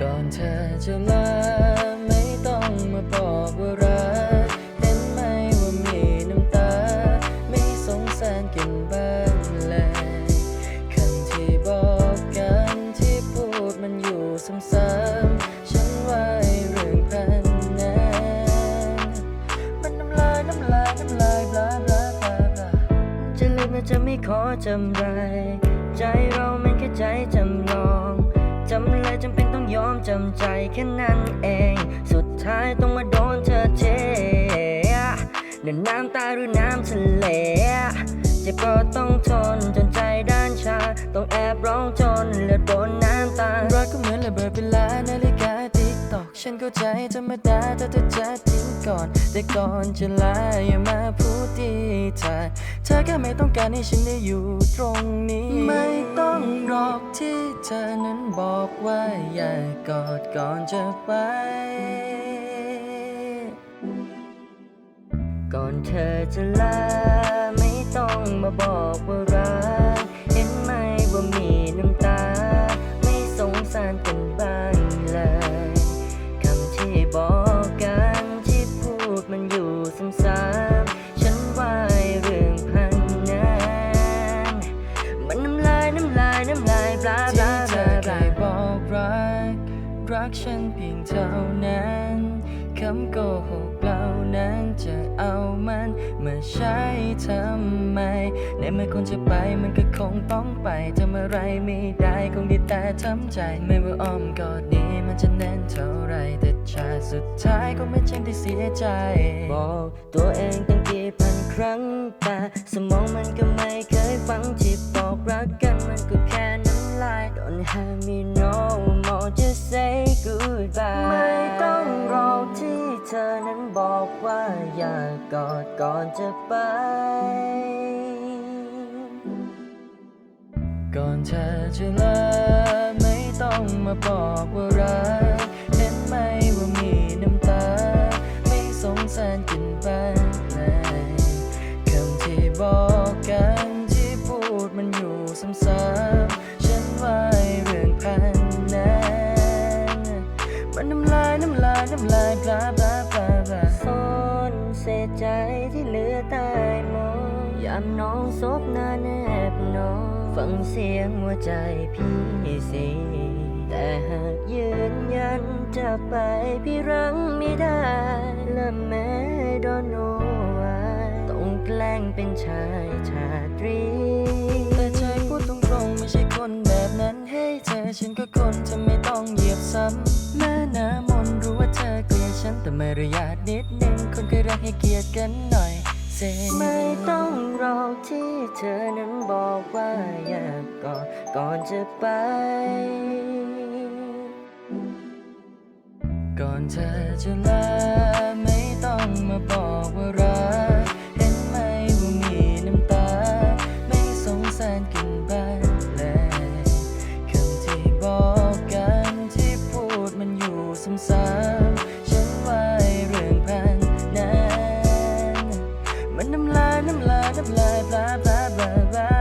ก่อนเธอจะลาไม่ต้องมาบอกว่ารักเห็นไหมว่ามีน้ำตา ไม่สงสารกันบ้างเลยคำที่บอกกันที่พูดมันอยู่ซ้ำๆฉันว่าไอ้เรื่องพันนั้นมันน้ำลายน้ำลายน้ำลายบลาบลาบลาบลาจะลืมและจะไม่ขอจำไร ใจเรามันแค่ใจจำลอง แค่นั้นเอง สุดท้ายต้องมาโดนเธอเทเดินน้ำตาหรือน้ำทะเลเจ็บก็ต้องทนจนใจด้านชา ต้องแอบร้องจนเลือดบนน้ำตารักก็เหมือนระเบิดเวลานาฬิ ฉันเข้าใจธรรมดาถ้าเธอจะทิ้งก่อน แต่ก่อนจะลาอย่ามาพูดดีเธอเธอแค่ไม่ต้องการให้ฉันได้อยู่ตรงนี้ ไม่ต้องรอกที่เธอนั้นบอกว่าอย่ากอดก่อนจะไป ก่อนเธอจะลาไม่ต้องมาบอกว่ารัก รักฉันเพียงเท่านั้นคำโกหกเหล่านั้นจะเอามันมาใช้ทำไมในเมื่อคนจะไปมันก็คงต้องไปทำอะไรไม่ได้คงได้แต่ทำใจ ไม่ว่าอ้อมกอดนี้มันจะแน่นเท่าไรแต่ชาสุดท้ายก็ไม่ใช่ที่เสียใจ บอกตัวเองตั้งกี่พันครั้งแต่สมองมันก็ไม่เคยฟังที่บอกรักกันมันก็แค่ กอดก่อนจะไป ก่อนเธอจะลาไม่ต้องมาบอกว่ารักเห็นไหมว่ามีน้ำตา ไม่สงสารกันบ้างเลยคำที่บอกกันที่พูดมันอยู่ซ้ำๆฉันว่าเรื่องพันนั้นมันน้ำลายน้ำลายน้ำลายบลาบลาบลาบลา เศษใจที่เหลือใต้หมอยามน้องซบหน้าแนบนอนฟังเสียงหัวใจพี่สิแต่หากยืนยันจะไปพี่รังไม่ได้ และแม้ดอนโนวาต้องแกล้งเป็นชายชาตรี แต่ใจพูดตรงๆไม่ใช่คนแบบนั้นให้เธอฉันก็คนจะไม่ต้องเหยียบซ้ำแม่น้ามนต์รู้ว่าเธอเกลียดฉันแต่ม่ระยะนิดนึง รักให้เกียรติกันหน่อยสิไม่ต้องรอที่เธอนั้นบอกว่าอยากกอดก่อนจะไป ก่อนเธอจะลาไม่ต้องมาบอกว่า น้ำลายน้ำลายปลาปลาปลา